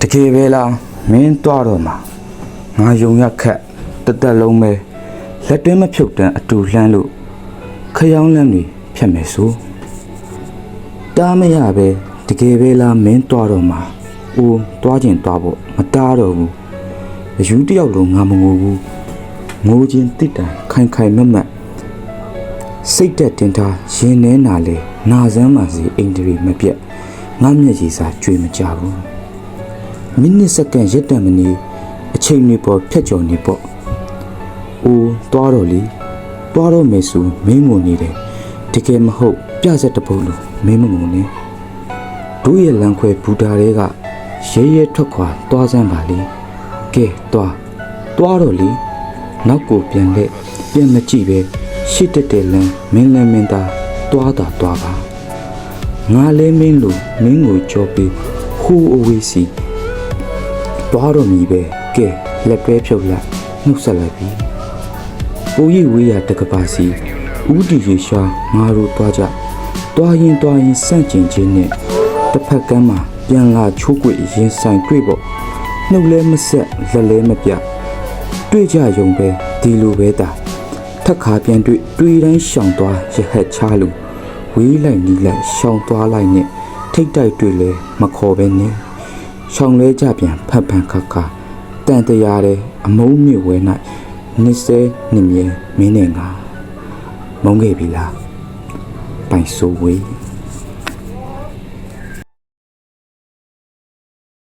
တကယ်ပဲလားမင်းတွားတော့မှာငါယုံရခက်တသက်လုံးပဲလက်တွင်းမဖြုတ်တန်းအတူလှမ်းလို့ခရောင်းလန်းတွေဖြတ်မယ်ဆိုတားမရပဲတကယ်ပဲလားမင်းတွားတော့မှာအိုးတွားခြင်းတွားဖို့မတားတော့ဘူးအယူတယောက်လုံးငါမငိုဘူးငိုခြင်းတိတံခိုင်ခိုင်မက်မက် စိတ်တက်တင်ထားရင်ထဲနာလေနာစမ်းပါစီအိန္ဒြေမပြတ်ငါမျက်ရည်စာကြွေမကြဘူးမိနစ်စက္ကန့်ရက်တံမနေအချိန်တွေပေါ်ဖြတ်ကျော်နေပေါ့။အိုးသွားတော့လေသွားတော့မယ်ဆိုမင်းငုံနေတယ်တကယ်မဟုတ်ပြဆက်တပုတ်လို့မင်းမငုံနဲ့တို့ရဲ့လမ်းခွဲဘူတာတွေကရဲရဲထွက်ခွာသွားစမ်းပါလေကဲသွားသွားတော့လေနောက်ကိုပြန်လက်ပြန်မကြည့်ပဲ ရှစ်တက်တဲ့လမ်းမင်းလည်းမင်းသားသွားတာသွားပါငါလည်းမင်းလို့မင်းကိုကြောပြီးဟူအဝေးစီတွားတော့မီပဲကဲလက်ပဲဖြုတ်လိုက်နှုတ်ဆက်လိုက်ပြီပူရိဝေးရတကပါစီဥတီရေရှာငါတို့တွားကြတွားရင်တွားရင်စန့်ကျင်ခြင်းနဲ့တစ်ဖက်ကမ်းမှာပြန်လာချိုးကွေရင်ဆိုင်တွေ့ပေါ့နှုတ်လဲမဆက်လက်လဲမပြတွေ့ကြယုံပဲဒီလိုပဲတာ ထက်ခါပြန်တွေ့တွေ့တိုင်းရှောင်သွားရဟက်ချလို့ဝေးလိုက်နီးလိုက်ရှောင်သွားလိုက်နဲ့ထိတ်တိုက်တွေ့လဲမခေါ်ပဲနဲ့ရှောင်းလဲကြပြန်ဖတ်ဖန်ခါခါတန်တရာတဲ့အမုံမြင့်ဝဲ၌နစ်စဲနစ်မြဲမင်းနဲ့ငါမုန်းခဲ့ပြီလားပိုင်ဆိုးဝေး